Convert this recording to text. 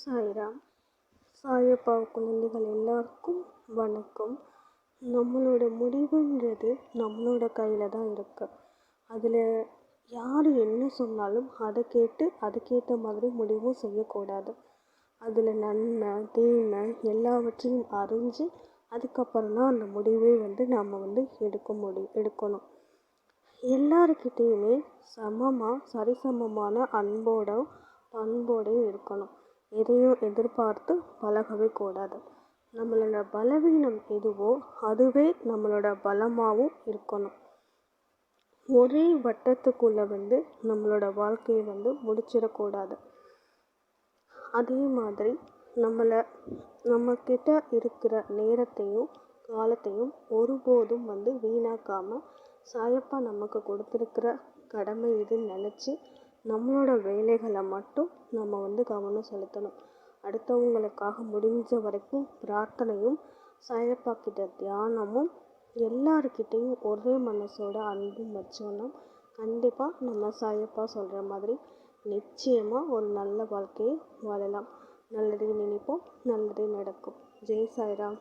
சாய்ராம். சாயப்பா குழந்தைகள் எல்லாருக்கும் வணக்கம். நம்மளோட முடிவுன்றது நம்மளோட கையில் தான் இருக்கு. அதில் யார் என்ன சொன்னாலும் அதை கேட்டு அதுக்கேற்ற மாதிரி முடிவும் செய்யக்கூடாது. அதில் நன்மை தீமை எல்லாவற்றையும் அறிஞ்சு அதுக்கப்புறம் தான் அந்த முடிவே வந்து நாம் வந்து எடுக்க முடியும் எடுக்கணும். எல்லாருக்கிட்டேயுமே சமமாக சரிசமமான அன்போட பண்போடையும் இருக்கணும். எதையும் எதிர்பார்த்து பழகவே கூடாது. நம்மளோட பலவீனம் எதுவோ அதுவே நம்மளோட பலமாகவும் இருக்கணும். ஒரே வட்டத்துக்குள்ளே வந்து நம்மளோட வாழ்க்கையை வந்து முடிச்சிடக்கூடாது. அதே மாதிரி நம்மளை நம்மக்கிட்ட இருக்கிற நேரத்தையும் காலத்தையும் ஒருபோதும் வந்து வீணாக்காமல் சாயப்பா நமக்கு கொடுத்துருக்கிற கடமை இதுன்னு நினச்சி நம்மளோட வேலைகளை மட்டும் நம்ம வந்து கவனம் செலுத்தணும். அடுத்தவங்களுக்காக முடிஞ்ச வரைக்கும் பிரார்த்தனையும் சாயப்பா கிட்ட தியானமும் எல்லாருக்கிட்டேயும் ஒரே மனசோட அன்பும் வச்சோன்னா கண்டிப்பாக நம்ம சாயப்பா சொல்கிற மாதிரி நிச்சயமாக ஒரு நல்ல வாழ்க்கையை வாழலாம். நல்லதே நினைப்போம் நல்லதே நடக்கும். ஜெய் சாய்ராம்.